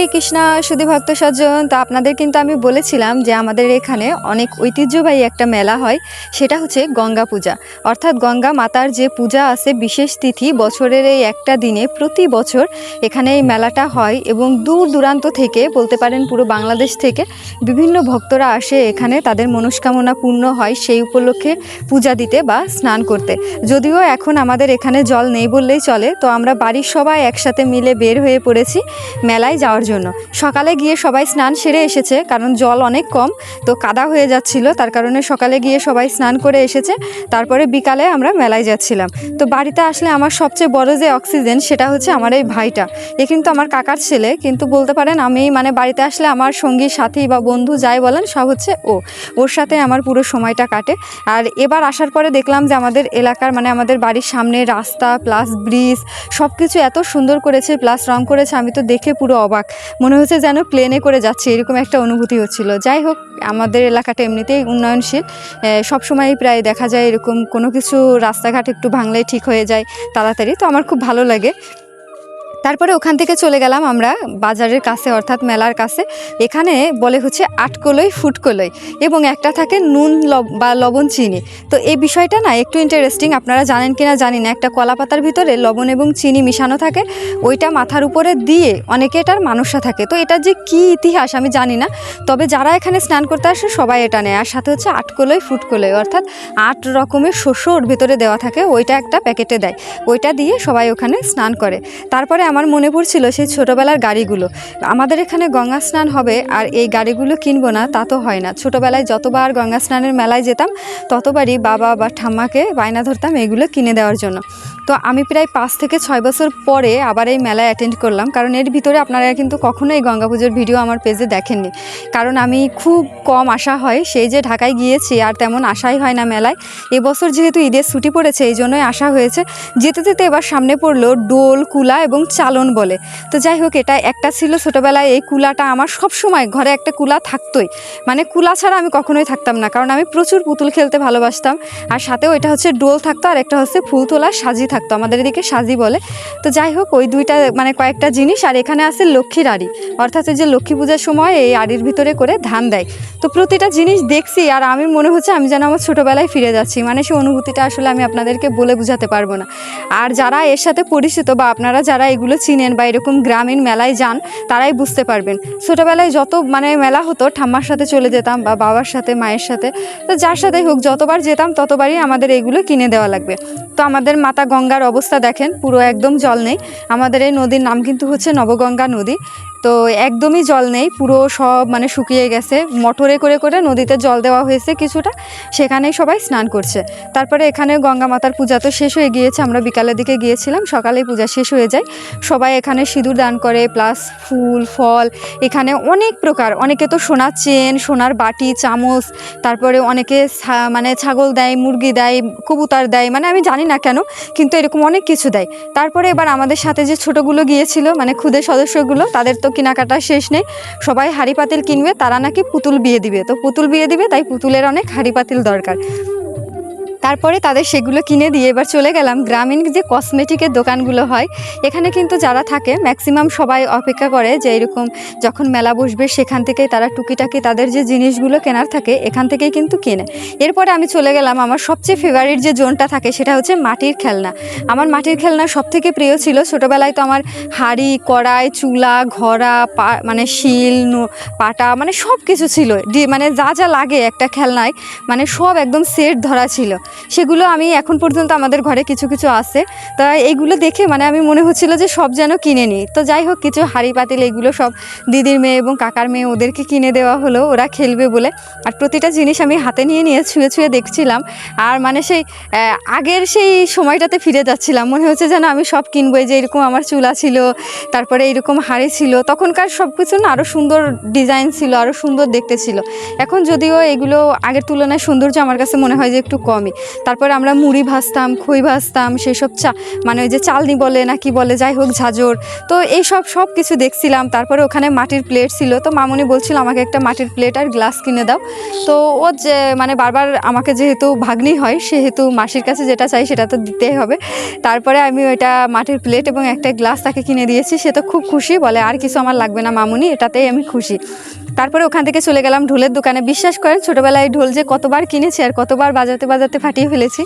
হরে কৃষ্ণা, সুধী ভক্ত সজ্জন। তো আপনাদের কিন্তু আমি বলেছিলাম যে আমাদের এখানে অনেক ঐতিহ্যবাহী একটা মেলা হয়, সেটা হচ্ছে গঙ্গা পূজা। অর্থাৎ গঙ্গা মাতার যে পূজা আছে, বিশেষ তিথি, বছরের এই একটা দিনে প্রতি বছর এখানে এই মেলাটা হয় এবং দূর দূরান্ত থেকে, বলতে পারেন পুরো বাংলাদেশ থেকে, বিভিন্ন ভক্তরা আসে এখানে। তাদের মনস্কামনা পূর্ণ হয় সেই উপলক্ষে পূজা দিতে বা স্নান করতে। যদিও এখন আমাদের এখানে জল নেই বললেই চলে, তো আমরা বাড়ির সবাই একসাথে মিলে বের হয়ে পড়েছি মেলায় যাওয়ার জন্য। সকালে গিয়ে সবাই স্নান সেরে এসেছে, কারণ জল অনেক কম, তো কাদা হয়ে যাচ্ছিল, তার কারণে সকালে গিয়ে সবাই স্নান করে এসেছে, তারপরে বিকালে আমরা মেলায় যাচ্ছিলাম। তো বাড়িতে আসলে আমার সবচেয়ে বড় যে অক্সিজেন, সেটা হচ্ছে আমার এই ভাইটা। এ কিন্তু আমার কাকার ছেলে, কিন্তু বলতে পারেন আমি মানে বাড়িতে আসলে আমার সঙ্গী সাথী বা বন্ধু যাই বলেন, সব হচ্ছে ও। ওর সাথে আমার পুরো সময়টা কাটে। আর এবার আসার পরে দেখলাম যে আমাদের এলাকার মানে আমাদের বাড়ির সামনে রাস্তা প্লাস ব্রিজ সব কিছু এত সুন্দর করেছে প্লাস রং করেছে, আমি তো দেখে পুরো অবাক। মনে হচ্ছে যেন প্লেনে করে যাচ্ছে, এরকম একটা অনুভূতি হচ্ছিল। যাই হোক, আমাদের এলাকাটা এমনিতেই উন্নয়নশীল সবসময়ই প্রায় দেখা যায় এরকম কোনো কিছু রাস্তাঘাট একটু ভাঙলে ঠিক হয়ে যায় তাড়াতাড়ি, তো আমার খুব ভালো লাগে। তারপরে ওখান থেকে চলে গেলাম আমরা বাজারের কাছে, অর্থাৎ মেলার কাছে। এখানে বলে হচ্ছে আটকলই ফুটকলই এবং একটা থাকে নুন বা লবণ চিনি। তো এই বিষয়টা না একটু ইন্টারেস্টিং আপনারা জানেন কিনা জানি না। একটা কলা পাতার ভিতরে লবণ এবং চিনি মিশানো থাকে, ওইটা মাথার উপরে দিয়ে অনেকে এটার মানুষা থাকে। তো এটা যে কি ইতিহাস আমি জানি না। তবে যারা এখানে স্নান করতে আসে সবাই এটা নেয়। আর সাথে হচ্ছে আটকলই ফুটকলই অর্থাৎ আট রকমের শস্য ওর ভিতরে দেওয়া থাকে, ওইটা একটা প্যাকেটে দেয়। ওইটা দিয়ে সবাই ওখানে স্নান করে। তারপরে আমার মনে পড়ছিল সেই ছোটোবেলার গাড়িগুলো। আমাদের এখানে গঙ্গা স্নান হবে আর এই গাড়িগুলো কিনবো না, তা তো হয় না। ছোটোবেলায় যতবার গঙ্গা স্নানের মেলায় যেতাম, ততবারই বাবা বা ঠাম্মাকে বায়না ধরতাম এগুলো কিনে দেওয়ার জন্য। তো আমি প্রায় পাঁচ থেকে ছয় বছর পরে আবার এই মেলায় অ্যাটেন্ড করলাম, কারণ এর ভিতরে আপনারা কিন্তু কখনোই এই গঙ্গা পুজোর ভিডিও আমার পেজে দেখেননি। কারণ আমি খুব কম আসা হয়, সেই যে ঢাকায় গিয়েছি আর তেমন আশাই হয় না মেলায়। এবছর যেহেতু ঈদের ছুটি পড়েছে, এই জন্যই আসা হয়েছে। যেতে যেতে এবার সামনে পড়ল ডোল, কুলা এবং চালন বলে। তো যাই হোক, এটা একটা ছিল ছোটোবেলায় এই কুলাটা আমার সব সময় ঘরে একটা কুলা থাকতোই। মানে কুলা ছাড়া আমি কখনোই থাকতাম না। কারণ আমি প্রচুর পুতুল খেলতে ভালোবাসতাম। আর সাথেও এটা হচ্ছে ডোল থাকতো আর একটা হচ্ছে ফুল তোলা সাজি থাকতো, আমাদের এদিকে সাজি বলে। তো যাই হোক, ওই দুইটা মানে কয়েকটা জিনিস আর এখানে আছে লক্ষ্মীর আড়ি। অর্থাৎ যে লক্ষ্মী পূজার সময় এই আড়ির ভিতরে করে ধান দেয়। তো প্রতিটা জিনিস দেখছি আর আমি মনে হচ্ছে আমি যেন আমার ছোটোবেলায় ফিরে যাচ্ছি। মানে সেই অনুভূতিটা আসলে আমি আপনাদেরকে বলে বোঝাতে পারব না। আর যারা এর সাথে পরিচিত বা আপনারা যারা এগুলো চিনেন বা এরকম গ্রামীণ মেলায় যান, তারাই বুঝতে পারবেন। ছোটোবেলায় যত মানে মেলা হতো, ঠাম্মার সাথে চলে যেতাম বা বাবার সাথে, মায়ের সাথে। তো যার সাথেই হোক, যতবার যেতাম, ততবারই আমাদের এগুলো কিনে দেওয়া লাগবে। তো আমাদের মাতা গঙ্গার অবস্থা দেখেন, পুরো একদম জল নেই। আমাদের এই নদীর নাম কিন্তু হচ্ছে নবগঙ্গা নদী। তো একদমই জল নেই, পুরো সব মানে শুকিয়ে গেছে। মোটরে করে করে নদীতে জল দেওয়া হয়েছে কিছুটা, সেখানেই সবাই স্নান করছে। তারপরে এখানে গঙ্গা মাতার পূজা তো শেষ হয়ে গিয়েছে, আমরা বিকালের দিকে গিয়েছিলাম, সকালেই পূজা শেষ হয়ে যায়। সবাই এখানে সিঁদুর দান করে প্লাস ফুল, ফল, এখানে অনেক প্রকার। অনেকে তো সোনার চেন, সোনার বাটি, চামচ, তারপরে অনেকে মানে ছাগল দেয়, মুরগি দেয়, কবুতর দেয় মানে আমি জানি না কেন, কিন্তু এরকম অনেক কিছু দেয়। তারপরে এবার আমাদের সাথে যে ছোটোগুলো গিয়েছিল মানে খুদে সদস্যগুলো, তাদের তো কেনাকাটা শেষ নেই। সবাই হাড়ি পাতিল কিনবে, তারা নাকি পুতুল বিয়ে দিবে। তো পুতুল বিয়ে দিবে, তাই পুতুলের অনেক হাড়ি পাতিল দরকার। তারপরে তাদের সেগুলো কিনে দিয়ে এবার চলে গেলাম গ্রামীণ যে কসমেটিকের দোকানগুলো হয়, এখানে কিন্তু যারা থাকে ম্যাক্সিমাম সবাই অপেক্ষা করে যে এরকম যখন মেলা বসবে সেখান থেকেই তারা টুকিটাকি তাদের যে জিনিসগুলো কেনার থাকে এখান থেকেই কিন্তু কেনে। এরপরে আমি চলে গেলাম, আমার সবচেয়ে ফেভারিট যে জোনটা থাকে সেটা হচ্ছে মাটির খেলনা। আমার মাটির খেলনা সব থেকে প্রিয় ছিল ছোটোবেলায় তো আমার হাঁড়ি, কড়াই, চুলা, ঘড়া মানে শিল পাটা মানে সব কিছু ছিল মানে যা যা লাগে একটা খেলনায় মানে সব একদম সেট ধরা ছিল। সেগুলো আমি এখন পর্যন্ত আমাদের ঘরে কিছু কিছু আছে। তা এইগুলো দেখে মানে আমি মনে হচ্ছিল যে সব যেন কিনে নিই। তো যাই হোক, কিছু হাঁড়ি পাতিল এগুলো সব দিদির মেয়ে এবং কাকার মেয়ে ওদেরকে কিনে দেওয়া হলো, ওরা খেলবে বলে। আর প্রতিটা জিনিস আমি হাতে নিয়ে নিয়ে ছুঁয়ে ছুঁয়ে দেখছিলাম। আর মানে সেই আগের সেই সময়টাতে ফিরে যাচ্ছিলাম। মনে হচ্ছে যেন আমি সব কিনবো। যে এরকম আমার চুলা ছিল, তারপরে এরকম হাঁড়ি ছিল। তখনকার সব কিছু না আরও সুন্দর ডিজাইন ছিল আরও সুন্দর দেখতে ছিল। এখন যদিও এগুলো আগের তুলনায় সৌন্দর্য আমার কাছে মনে হয় যে একটু কমই। তারপরে আমরা মুড়ি ভাজতাম, খই ভাজতাম, সেসব চা মানে ওই যে চালনি বলে না কি বলে, যাই হোক, ঝাঁঝর। তো এইসব সব কিছু দেখছিলাম। তারপরে ওখানে মাটির প্লেট ছিল। তো মামুনি বলছিল, আমাকে একটা মাটির প্লেট আর গ্লাস কিনে দাও। তো ও যে মানে বারবার আমাকে যেহেতু ভাগ্নি হয়, সেহেতু মাসির কাছে যেটা চাই সেটা তো দিতেই হবে। তারপরে আমি ওইটা মাটির প্লেট এবং একটা গ্লাস তাকে কিনে দিয়েছি। সে তো খুব খুশি, বলে, আর কিছু আমার লাগবে না মামুনি, এটাতেই আমি খুশি। তারপরে ওখান থেকে চলে গেলাম ঢোলের দোকানে। বিশ্বাস করেন, ছোটোবেলায় ঢোল যে কতবার কিনেছি আর কতবার বাজাতে বাজাতে ফাটিয়ে ফেলেছি,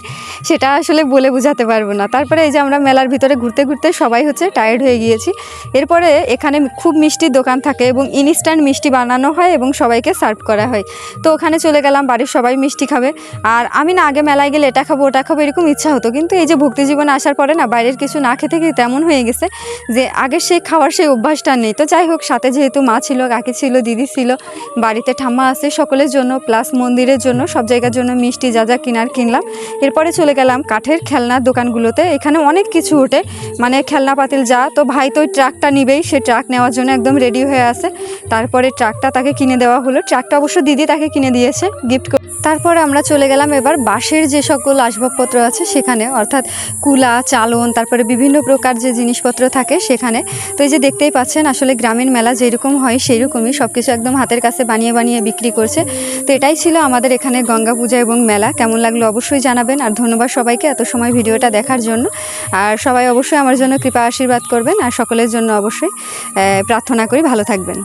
সেটা আসলে বলে বোঝাতে পারব না। তারপরে এই যে আমরা মেলার ভিতরে ঘুরতে ঘুরতে সবাই হচ্ছে টায়ার্ড হয়ে গিয়েছি। এরপরে এখানে খুব মিষ্টির দোকান থাকে এবং ইনস্ট্যান্ট মিষ্টি বানানো হয় এবং সবাইকে সার্ভ করা হয়। তো ওখানে চলে গেলাম, বাড়ির সবাই মিষ্টি খাবে। আর আমি না আগে মেলায় গেলে এটা খাব, ওটা খাব এরকম ইচ্ছা হতো। কিন্তু এই যে ভক্তি জীবনে আসার পরে না বাইরের কিছু না খেতে খেতে তেমন হয়ে গেছে যে আগের সেই খাওয়ার সেই অভ্যাসটা নেই। তো যাই হোক, সাথে যেহেতু মা ছিল, কাকি ছিল, দিদি ছিল, বাড়িতে ঠাম্মা আছে, সকলের জন্য প্লাস মন্দিরের জন্য, সব জায়গার জন্য মিষ্টি যা যা কিনার কিনলাম। এরপরে চলে গেলাম কাঠের খেলনার দোকানগুলোতে। এখানে অনেক কিছু ওঠে। মানে খেলনা পাতিল যা, তো ভাই তো ওই ট্রাকটা নিবেই। সে ট্রাক নেওয়ার জন্য একদম রেডি হয়ে আছে। তারপরে ট্রাকটা তাকে কিনে দেওয়া হলো। ট্রাকটা অবশ্য দিদি তাকে কিনে দিয়েছে গিফট তারপরে আমরা চলে গেলাম এবার বাঁশের যে সকল আসবাবপত্র আছে সেখানে। অর্থাৎ কুলা, চালন, তারপরে বিভিন্ন প্রকার যে জিনিসপত্র থাকে সেখানে। তো এই যে দেখতেই পাচ্ছেন, আসলে গ্রামীণ মেলা যেরকম হয় সেই রকমই সব কিছু একদম হাতের কাছে বানিয়ে বানিয়ে বিক্রি করছে। তো এটাই ছিল আমাদের এখানে গঙ্গা পূজা এবং মেলা। কেমন লাগল অবশ্যই জানাবেন আর ধন্যবাদ সবাইকে এত সময় ভিডিওটা দেখার জন্য। আর সবাই অবশ্যই আমার জন্য কৃপা আশীর্বাদ করবেন আর সকলের জন্য অবশ্যই প্রার্থনা করি ভালো থাকবেন।